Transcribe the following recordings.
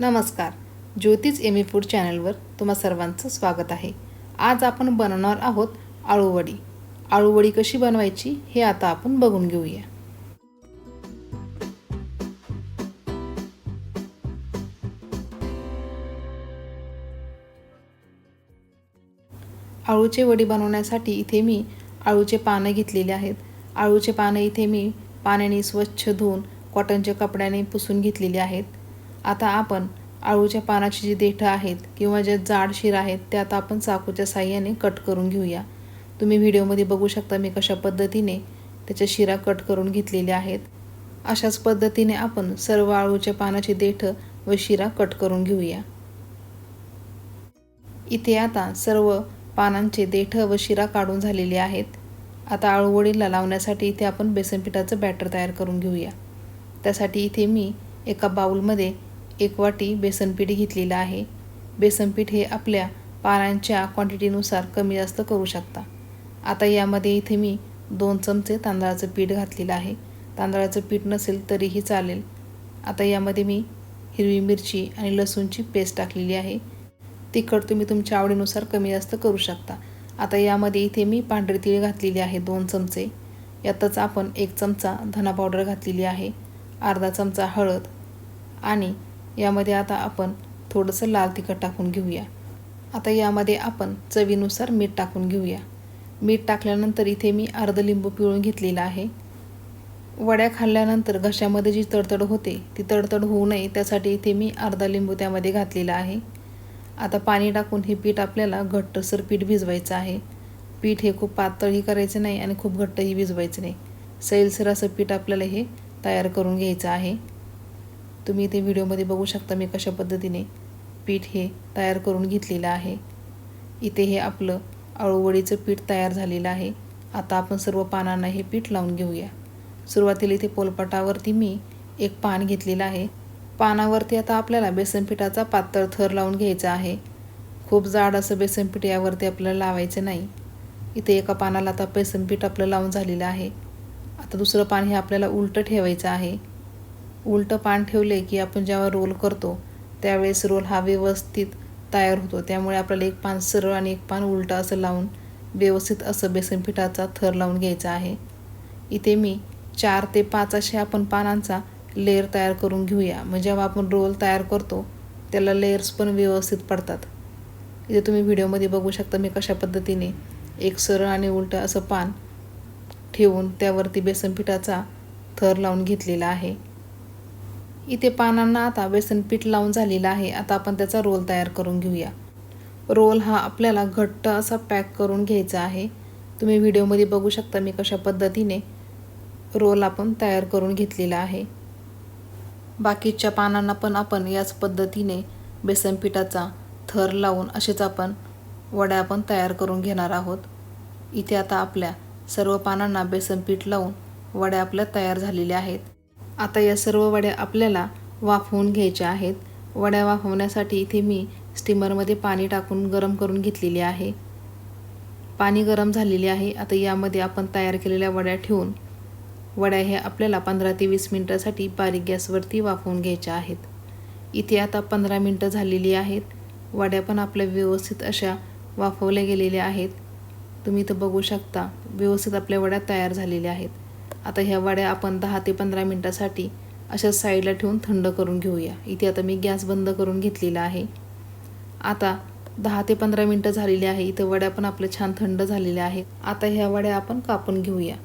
नमस्कार. ज्योतिष Amy food चॅनलवर तुम्हा सर्वांचं स्वागत आहे. आज आपण बनवणार आहोत आळूवडी. आळूवडी कशी बनवायची हे आता आपण बघून घेऊया. आळूचे वडी बनवण्यासाठी इथे मी आळूचे पानं घेतलेले आहेत. आळूचे पानं इथे मी पाण्याने स्वच्छ धुवून कॉटनच्या कपड्याने पुसून घेतलेले आहेत. आता आपण आळूच्या पानाची जी देठं आहेत किंवा ज्या जाड शिर आहेत त्या आता आपण चाकूच्या साह्याने कट करून घेऊया. तुम्ही व्हिडिओमध्ये बघू शकता मी कशा पद्धतीने त्याच्या शिरा कट करून घेतलेल्या आहेत. अशाच पद्धतीने आपण सर्व आळूच्या पानाची देठं व शिरा कट करून घेऊया. इथे आता सर्व पानांचे देठं व शिरा काढून झालेले आहेत. आता आळूवडीला लावण्यासाठी इथे आपण बेसनपिठाचं बॅटर तयार करून घेऊया. त्यासाठी इथे मी एका बाऊलमध्ये एक वाटी बेसन पीठ घेतलेलं आहे. बेसनपीठ हे आपल्या पानांच्या क्वांटिटीनुसार कमी जास्त करू शकता. आता यामध्ये इथे मी दोन चमचे तांदळाचं पीठ घातलेलं आहे. तांदळाचं पीठ नसेल तरीही चालेल. आता यामध्ये मी हिरवी मिरची आणि लसूणची पेस्ट टाकलेली आहे. तिखट तुम्ही तुमच्या आवडीनुसार कमी जास्त करू शकता. आता यामध्ये इथे मी पांढरे तीळ घातलेली आहे दोन चमचे. यातच आपण एक चमचा धना पावडर घातलेली आहे. अर्धा चमचा हळद आणि यामध्ये आता आपण थोडंसं लाल तिखट टाकून घेऊया. आता यामध्ये आपण चवीनुसार मीठ टाकून घेऊया. मीठ टाकल्यानंतर इथे मी अर्ध लिंबू पिळून घेतलेला आहे. वड्या खाल्ल्यानंतर घशामध्ये जी तडतड होते ती तडतड होऊ नये त्यासाठी इथे मी अर्धा लिंबू त्यामध्ये घातलेला आहे. आता पाणी टाकून हे पीठ आपल्याला घट्टसर पीठ भिजवायचं आहे. पीठ हे खूप पातळही करायचं नाही आणि खूप घट्टही भिजवायचं नाही. सैलसर असं पीठ आपल्याला हे तयार करून घ्यायचं आहे. तुम्ही इथे व्हिडिओमध्ये बघू शकता मी कशा पद्धतीने पीठ हे तयार करून घेतलेलं आहे. इथे हे आपलं आळूवडीचं पीठ तयार झालेलं आहे. आता आपण सर्व पानांना हे पीठ लावून घेऊया. सुरुवातीला इथे पोलपाटावरती मी एक पान घेतलेलं आहे. पानावरती आता आपल्याला बेसनपीठाचा पातळ थर लावून घ्यायचा आहे. खूप जाड असं बेसनपीठ यावरती आपल्याला लावायचं नाही. इथे एका पानाला आता बेसनपीठ आपलं लावून झालेलं आहे. आता दुसरं पान हे आपल्याला उलटं ठेवायचं आहे. उलटं पान ठेवले की आपण जेव्हा रोल करतो त्यावेळेस रोल हा व्यवस्थित तयार होतो. त्यामुळे आपल्याला एक पान सरळ आणि एक पान उलटं असं लावून व्यवस्थित असं बेसनपिठाचा थर लावून घ्यायचा आहे. इथे मी चार ते पाच असे आपण पानांचा लेअर तयार करून घेऊया. म्हणजे जेव्हा आपण रोल तयार करतो त्याला लेयर्स पण व्यवस्थित पडतात. इथे तुम्ही व्हिडिओमध्ये बघू शकता मी कशा पद्धतीने एक सरळ आणि उलटं असं पान ठेवून त्यावरती बेसन पिठाचा थर लावून घेतलेला आहे. इथे पानांना आता बेसन पीठ लावून झालेलं आहे. आता आपण त्याचा रोल तयार करून घेऊया. रोल हा आपल्याला घट्ट असा पॅक करून घ्यायचा आहे. तुम्ही व्हिडिओमध्ये बघू शकता मी कशा पद्धतीने रोल आपण तयार करून घेतलेला आहे. बाकीच्या पानांना पण आपण याच पद्धतीने बेसन पिठाचा थर लावून असेच आपण वड्या आपण तयार करून घेणार आहोत. इथे आता आपल्या सर्व पानांना बेसन पीठ लावून वड्या आपल्या तयार झालेल्या आहेत. आता या सर्व वड्या आपल्याला वाफवून घ्यायच्या आहेत. वड्या वाफवण्यासाठी इथे मी स्टीमरमध्ये पाणी टाकून गरम करून घेतलेले आहे. पाणी गरम झालेले आहे. आता यामध्ये आपण तयार केलेल्या वड्या ठेवून वड्या ह्या आपल्याला पंधरा ते वीस मिनटासाठी बारीक गॅसवरती वाफवून घ्यायच्या आहेत. इथे आता पंधरा मिनटं झालेली आहेत. वड्या पण आपल्या व्यवस्थित अशा वाफवल्या गेलेल्या आहेत. तुम्ही इथं बघू शकता व्यवस्थित आपल्या वड्या तयार झालेल्या आहेत. आता ह्या वड्या आपण दहा ते पंधरा मिनटासाठी अशा साईडला ठेवून थंड करून घेऊया. इथे आता मी गॅस बंद करून घेतलेला आहे. आता दहा ते पंधरा मिनटं झालेली आहे. इथं वड्या पण आपल्या छान थंड झालेल्या आहेत. आता ह्या वड्या आपण कापून घेऊया.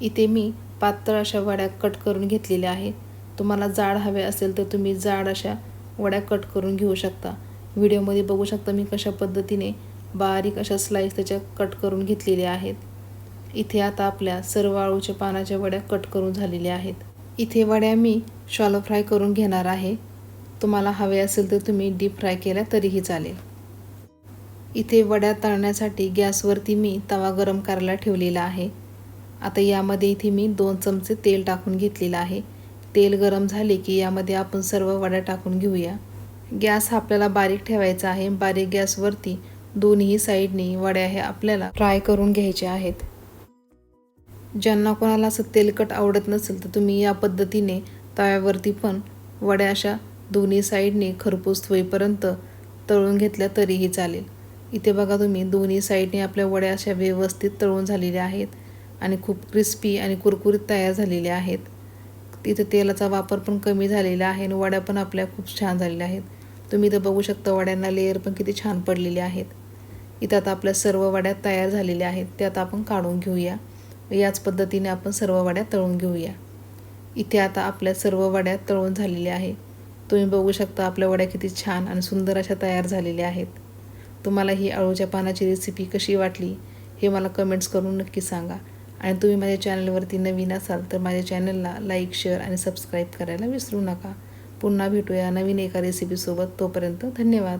इथे मी पातळ अशा वड्या कट करून घेतलेल्या आहेत. तुम्हाला जाड हवे असेल तर तुम्ही जाड अशा वड्या कट करून घेऊ शकता. व्हिडिओमध्ये बघू शकता मी कशा पद्धतीने बारीक अशा स्लाईस त्याच्या कट करून घेतलेल्या आहेत. इथे आता आपल्या सर्व आळूच्या पानाच्या वड्या कट करून झालेल्या आहेत. इथे वड्या मी शॉलो फ्राय करून घेणार आहे. तुम्हाला हवे असेल तर तुम्ही डीप फ्राय केल्या तरीही चालेल. इथे वड्या तळण्यासाठी गॅसवरती मी तवा गरम करायला ठेवलेला आहे. आता यामध्ये इथे मी दोन चमचे तेल टाकून घेतलेलं आहे. तेल गरम झाले की यामध्ये आपण सर्व वड्या टाकून घेऊया. गॅस हा आपल्याला बारीक ठेवायचा आहे. बारीक गॅसवरती दोन्ही साईडनी वड्या हे आपल्याला फ्राय करून घ्यायच्या आहेत. ज्यांना कोणाला असं तेलकट आवडत नसेल तर तुम्ही या पद्धतीने तव्यावरती पण वड्या अशा दोन्ही साईडने खरपूस होईपर्यंत तळून घेतल्या तरीही चालेल. इथे बघा तुम्ही दोन्ही साईडने आपल्या वड्या अशा व्यवस्थित तळून झालेल्या आहेत आणि खूप क्रिस्पी आणि कुरकुरीत तयार झालेल्या आहेत. तिथे तेलाचा वापर पण कमी झालेला आहे आणि वड्या पण आपल्या खूप छान झालेल्या आहेत. तुम्ही इथं बघू शकता वड्यांना लेअर पण किती छान पडलेले आहेत. इथं आता आपल्या सर्व वड्या तयार झालेल्या आहेत त्या आता आपण काढून घेऊया. याच पद्धतीने आपण सर्व वड्या तळून घेऊया. इथे आता आपल्या सर्व वड्या तळून झालेल्या आहे तुम्ही बघू शकता आपल्या वड्या किती छान आणि सुंदर अशा तयार झालेल्या आहेत. तुम्हाला ही अळूच्या पानाची रेसिपी कशी वाटली हे मला कमेंट्स करून नक्की सांगा. आणि तुम्ही माझ्या चॅनलवरती नवीन असाल तर माझ्या चॅनलला लाईक शेअर आणि सबस्क्राईब करायला विसरू नका. पुन्हा भेटूया नवीन एका रेसिपीसोबत तोपर्यंत धन्यवाद.